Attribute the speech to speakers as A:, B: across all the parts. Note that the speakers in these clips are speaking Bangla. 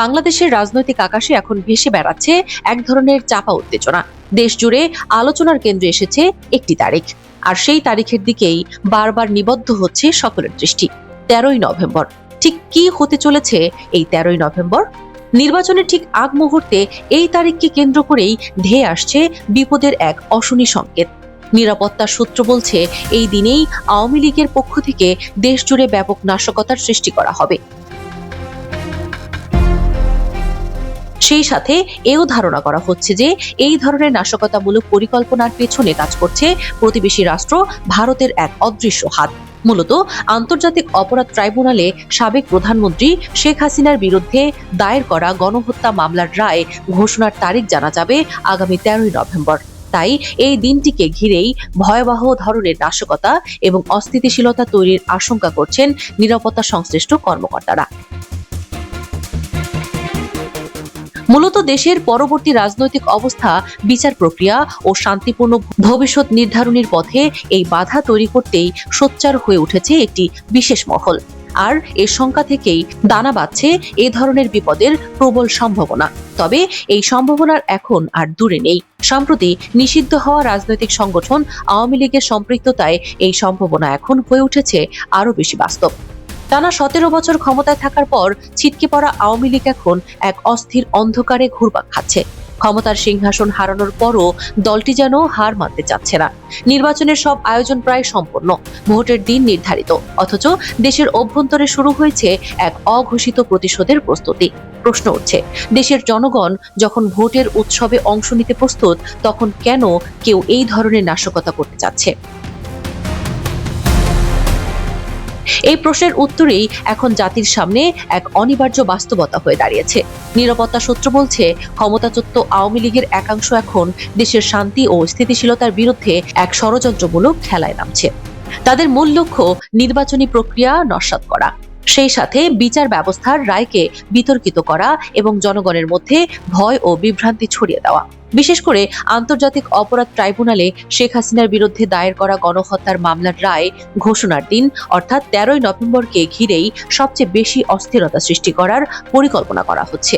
A: বাংলাদেশের রাজনৈতিক আকাশে এখন ভেসে বেড়াচ্ছে এক ধরনের চাপা উত্তেজনা। দেশ জুড়ে আলোচনার কেন্দ্রে এসেছে একটি তারিখ। আর সেই তারিখের দিকেই বারবার নিবদ্ধ হচ্ছে সকলের দৃষ্টি। তেরোই নভেম্বর। ঠিক কি হতে চলেছে এই তেরোই নভেম্বর? নির্বাচনের ঠিক আগ মুহূর্তে এই তারিখকে কেন্দ্র করেই ধেয়ে আসছে বিপদের এক অশনি সংকেত। নিরাপত্তার সূত্র বলছে, এই দিনেই আওয়ামী লীগের পক্ষ থেকে দেশ জুড়ে ব্যাপক নাশকতার সৃষ্টি করা হবে। সেই সাথে এও ধারণা করা হচ্ছে যে এই ধরনের নাশকতামূলক পরিকল্পনার পেছনে কাজ করছে প্রতিবেশী রাষ্ট্র, ভারতের এক অদৃশ্য হাত। মূলত আন্তর্জাতিক অপরাধ ট্রাইব্যুনালে সাবেক প্রধানমন্ত্রী শেখ হাসিনার বিরুদ্ধে দায়ের করা গণহত্যা মামলার রায় ঘোষণার তারিখ জানা যাবে আগামী তেরোই নভেম্বর। তাই এই দিনটিকে ঘিরেই ভয়াবহ ধরনের নাশকতা এবং অস্থিতিশীলতা তৈরির আশঙ্কা করছেন নিরাপত্তা সংশ্লিষ্ট কর্মকর্তারা। মূলত দেশের পরবর্তী রাজনৈতিক অবস্থা, বিচার প্রক্রিয়া ও শান্তিপূর্ণ ভবিষ্যৎ নির্ধারণের পথে এই বাধা তৈরি করতেই সোচ্চার হয়ে উঠেছে একটি বিশেষ মহল। আর এর সংখ্যা থেকেই দানা বাঁধছে এ ধরনের বিপদের প্রবল সম্ভাবনা। তবে এই সম্ভাবনার এখন আর দূরে নেই। সম্প্রতি নিষিদ্ধ হওয়া রাজনৈতিক সংগঠন আওয়ামী লীগের সম্পৃক্ততায় এই সম্ভাবনা এখন হয়ে উঠেছে আরও বেশি বাস্তব। টানা সতেরো বছর ক্ষমতায় থাকার পর ছিটকে পড়া আওয়ামী লীগ এখন এক অস্থির অন্ধকারে ঘুরপাক খাচ্ছে। ক্ষমতার সিংহাসন হারানোর পরও দলটি যেন হার মানতে চাচ্ছে না। নির্বাচনের সব আয়োজন প্রায় সম্পন্ন, ভোটের দিন নির্ধারিত, অথচ দেশের অভ্যন্তরে শুরু হয়েছে এক অঘোষিত প্রতিশোধের প্রস্তুতি। প্রশ্ন উঠছে, দেশের জনগণ যখন ভোটের উৎসবে অংশ নিতে প্রস্তুত, তখন কেন কেউ এই ধরনের নাশকতা করতে চাচ্ছে? এই প্রশ্নের উত্তরেই এখন জাতির সামনে এক অনিবার্য বাস্তবতা হয়ে দাঁড়িয়েছে। নিরাপত্তা সূত্র বলছে, ক্ষমতাচ্যুত আওয়ামী লীগের একাংশ এখন দেশের শান্তি ও স্থিতিশীলতার বিরুদ্ধে এক ষড়যন্ত্রমূলক খেলায় নামছে। তাদের মূল লক্ষ্য নির্বাচনী প্রক্রিয়া নস্বাত করা। সেই সাথে বিচার ব্যবস্থার রায়কে বিতর্কিত করা এবং জনগণের মধ্যে ভয় ও বিভ্রান্তি ছড়িয়ে দেওয়া। বিশেষ করে আন্তর্জাতিক অপরাধ ট্রাইব্যুনালে শেখ হাসিনার বিরুদ্ধে দায়ের করা গণহত্যার মামলার রায় ঘোষণার দিন, অর্থাৎ তেরোই নভেম্বরকে ঘিরেই সবচেয়ে বেশি অস্থিরতা সৃষ্টি করার পরিকল্পনা করা হচ্ছে।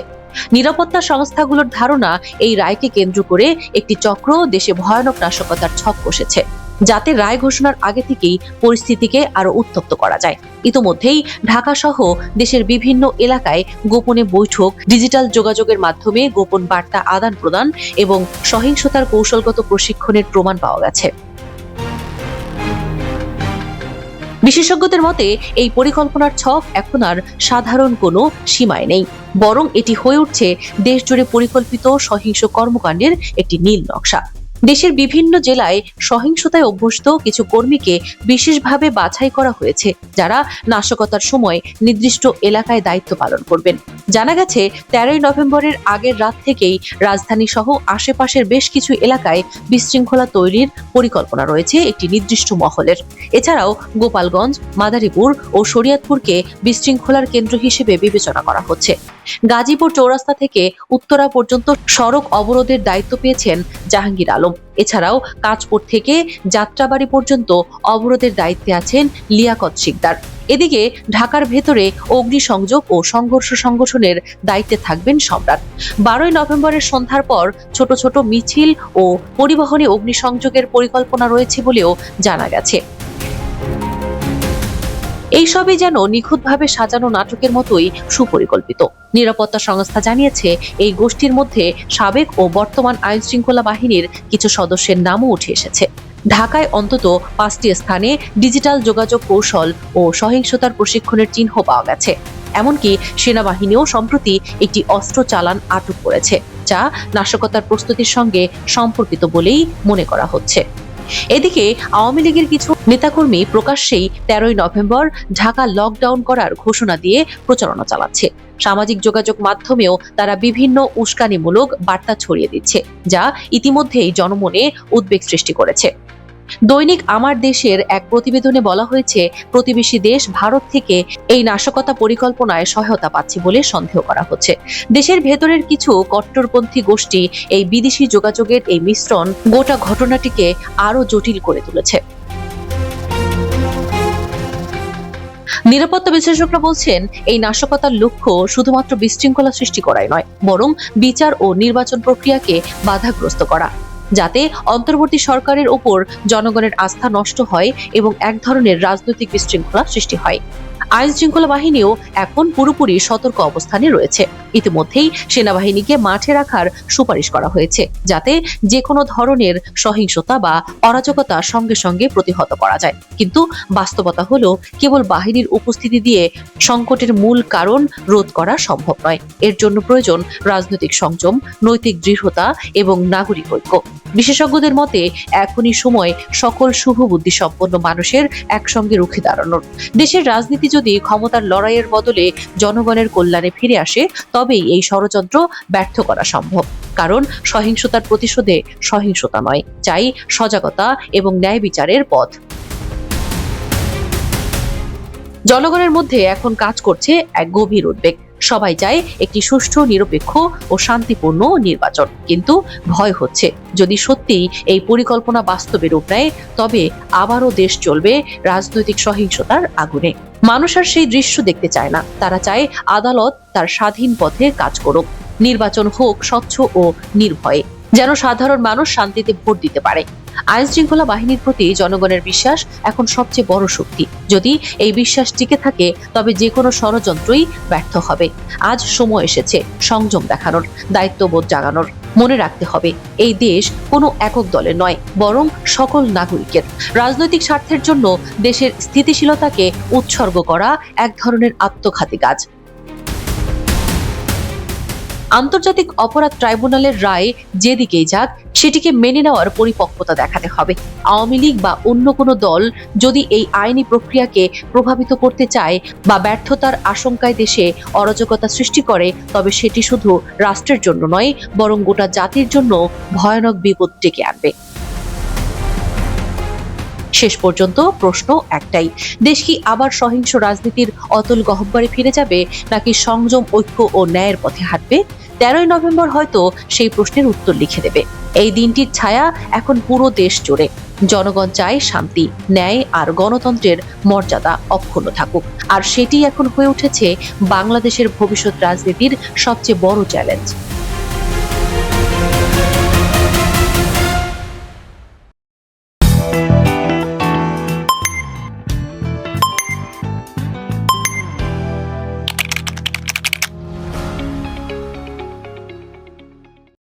A: নিরাপত্তা সংস্থাগুলোর ধারণা এই রায়কে কেন্দ্র করে একটি চক্র দেশে ভয়ানক নাশকতার ছক কষেছে। যাতে রায় ঘোষণার আগে থেকেই পরিস্থিতিকে আরও উত্তপ্ত করা যায়। ইতোমধ্যেই ঢাকা সহ দেশের বিভিন্ন এলাকায় গোপনে বৈঠক, ডিজিটাল যোগাযোগের মাধ্যমে গোপন বার্তা আদান প্রদান এবং সহিংসতার কৌশলগত প্রশিক্ষণের প্রমাণ পাওয়া গেছে। বিশেষজ্ঞদের মতে, এই পরিকল্পনার ছক এখন আর সাধারণ কোনো সীমায় নেই, বরং এটি হয়ে উঠছে দেশজুড়ে পরিকল্পিত সহিংস কর্মকাণ্ডের একটি নীল নকশা। দেশের বিভিন্ন জেলায় সহিংসতায় অভ্যস্ত কিছু কর্মীকে বিশেষভাবে বাছাই করা হয়েছে, যারা নাশকতার সময় নির্দিষ্ট এলাকায় দায়িত্ব পালন করবেন। জানা গেছে, তেরোই নভেম্বরের আগের রাত থেকেই রাজধানী সহ আশেপাশের বেশ কিছু এলাকায় বিশৃঙ্খলা তৈরির পরিকল্পনা রয়েছে একটি নির্দিষ্ট মহলের। এছাড়াও গোপালগঞ্জ, মাদারীপুর ও শরিয়াতপুরকে বিশৃঙ্খলার কেন্দ্র হিসেবে বিবেচনা করা হচ্ছে। গাজীপুর চৌরাস্তা থেকে উত্তরা পর্যন্ত সড়ক অবরোধের দায়িত্ব পেয়েছেন জাহাঙ্গীর আলম। এছাড়াও কাঁচপুর থেকে যাত্রাবাড়ি পর্যন্ত অবরোধের দায়িত্বে আছেন লিয়াকত শিকদার। এদিকে ঢাকার ভেতরে অগ্নিসংযোগ ও সংঘর্ষ সংগঠনের দায়িত্বে থাকবেন সম্রাট। বারোই নভেম্বরের সন্ধ্যার পর ছোট ছোট মিছিল ও পরিবহনে অগ্নিসংযোগের পরিকল্পনা রয়েছে বলেও জানা গেছে। এইসবই যেন নিখুঁতভাবে সাজানো নাটকের মতোই সুপরিকল্পিত। নিরাপত্তা সংস্থা জানিয়েছে, এই গোষ্ঠীর মধ্যে সাবেক ও বর্তমান আইন শৃঙ্খলা বাহিনীর কিছু সদস্যের নামও উঠে এসেছে। ঢাকায় অন্তত পাঁচটি স্থানে ডিজিটাল যোগাযোগ কৌশল ও সহিংসতার প্রশিক্ষণের চিহ্ন পাওয়া গেছে। এমনকি সেনাবাহিনীও সম্প্রতি একটি অস্ত্র চালান আটক করেছে, যা নাশকতার প্রস্তুতির সঙ্গে সম্পর্কিত বলেই মনে করা হচ্ছে। এদিকে আওয়ামী লীগের কিছু নেতাকর্মী প্রকাশ্যেই তেরোই নভেম্বর ঢাকা লকডাউন করার ঘোষণা দিয়ে প্রচারণা চালাচ্ছে। সামাজিক যোগাযোগ মাধ্যমেও তারা বিভিন্ন উস্কানিমূলক বার্তা ছড়িয়ে দিচ্ছে, যা ইতিমধ্যেই জনমনে উদ্বেগ সৃষ্টি করেছে। দৈনিক আমার দেশের এক প্রতিবেদনে বলা হয়েছে, প্রতিবেশী দেশ ভারত থেকে এই নাশকতা পরিকল্পনায় সহায়তা পাচ্ছে বলে সন্দেহ করা হচ্ছে। দেশের ভেতরের কিছু কট্টরপন্থী গোষ্ঠী এই বিদেশি যোগাযোগের এই মিশ্রণ গোটা ঘটনাটিকে আরও জটিল করে তুলেছে। নিরাপত্তা বিশ্লেষকরা বলছেন, এই নাশকতার লক্ষ্য শুধুমাত্র বিশৃঙ্খলা সৃষ্টি করাই নয়, বরং বিচার ও নির্বাচন প্রক্রিয়াকে বাধাগ্রস্ত করা। যাতে অন্তর্বর্তী সরকারের ওপর জনগণের আস্থা নষ্ট হয় এবং এক ধরনের রাজনৈতিক বিশৃঙ্খলা সৃষ্টি হয়। আইন শৃঙ্খলা বাহিনীও এখন পুরোপুরি সতর্ক অবস্থানে রয়েছে। ইতিমধ্যেই সেনাবাহিনীকে মাঠে রাখার সুপারিশ করা হয়েছে, যাতে যে কোনো ধরনের সহিংসতা বা অরাজকতা সঙ্গে সঙ্গে প্রতিহত করা যায়। কিন্তু বাস্তবতা হলো, কেবল বাহিনীর উপস্থিতি দিয়ে সংকটের মূল কারণ রোধ করা সম্ভব নয়। এর জন্য প্রয়োজন রাজনৈতিক সংযম, নৈতিক দৃঢ়তা এবং নাগরিক ঐক্য। বিশেষজ্ঞদের মতে, এখনই সময় সকল শুভবুদ্ধি সম্পন্ন মানুষের একসঙ্গে রুখে দাঁড়ানোর। দেশের রাজনীতি যদি ক্ষমতার লড়াইয়ের বদলে জনগণের কল্যাণে ফিরে আসে, তবেই এই ষড়যন্ত্র ব্যর্থ করা সম্ভব। কারণ সহিংসতার প্রতিশোধে সহিংসতা নয়, চাই সজাগতা এবং ন্যায় বিচারের পথ। জনগণের মধ্যে এখন কাজ করছে এক গভীর উদ্বেগ। সবাই চায় একটি সুষ্ঠু, নিরপেক্ষ ও শান্তিপূর্ণ নির্বাচন। কিন্তু ভয় হচ্ছে, যদি সত্যিই এই পরিকল্পনা বাস্তবে রূপ নেয়, তবে আবারও দেশ চলবে রাজনৈতিক সহিংসতার আগুনে। মানুষ আর সেই দৃশ্য দেখতে চায় না। তারা চায় আদালত তার স্বাধীন পথে কাজ করুক। নির্বাচন হোক স্বচ্ছ ও নির্ভয়ে, যেন সাধারণ মানুষ শান্তিতে ভোট দিতে পারে। আইন শৃঙ্খলা বাহিনীর প্রতি জনগণের বিশ্বাস এখন সবচেয়ে বড় শক্তি। যদি এই বিশ্বাস টিকে থাকে, তবে যে কোনো ষড়যন্ত্রই ব্যর্থ হবে। আজ সময় এসেছে সংযম দেখানোর, দায়িত্ববোধ জাগানোর। মনে রাখতে হবে, এই দেশ কোনো একক দলের নয়, বরং সকল নাগরিকের। রাজনৈতিক স্বার্থের জন্য দেশের স্থিতিশীলতাকে উৎসর্গ করা এক ধরনের আত্মঘাতী কাজ। আন্তর্জাতিক অপরাধ ট্রাইব্যুনালের রায় যেদিকেই যাক, সেটিকে মেনে নেওয়ার পরিপক্কতা দেখাতে হবে। আওয়ামী লীগ বা অন্য কোনো দল যদি এই আইনি প্রক্রিয়াকে প্রভাবিত করতে চায় বা ব্যর্থতার আশঙ্কায় দেশে অরাজকতা সৃষ্টি করে, তবে সেটি শুধু রাষ্ট্রের জন্য নয়, বরং গোটা জাতির জন্য ভয়ানক বিপদ ডেকে আনবে। শেষ পর্যন্ত প্রশ্ন একটাই। দেশ কি আবার সহিংস রাজনীতির অতল গহ্বরে ফিরে যাবে, নাকি সংযম, ঐক্য ও ন্যায়ের পথে হাঁটবে? তেরোই নভেম্বর হয়তো সেই প্রশ্নের উত্তর লিখে দেবে। এই দিনটির ছায়া এখন পুরো দেশ জুড়ে। জনগণ চায় শান্তি, ন্যায় আর গণতন্ত্রের মর্যাদা অক্ষুণ্ণ থাকুক। আর সেটি এখন হয়ে উঠেছে বাংলাদেশের ভবিষ্যৎ রাজনীতির সবচেয়ে বড় চ্যালেঞ্জ।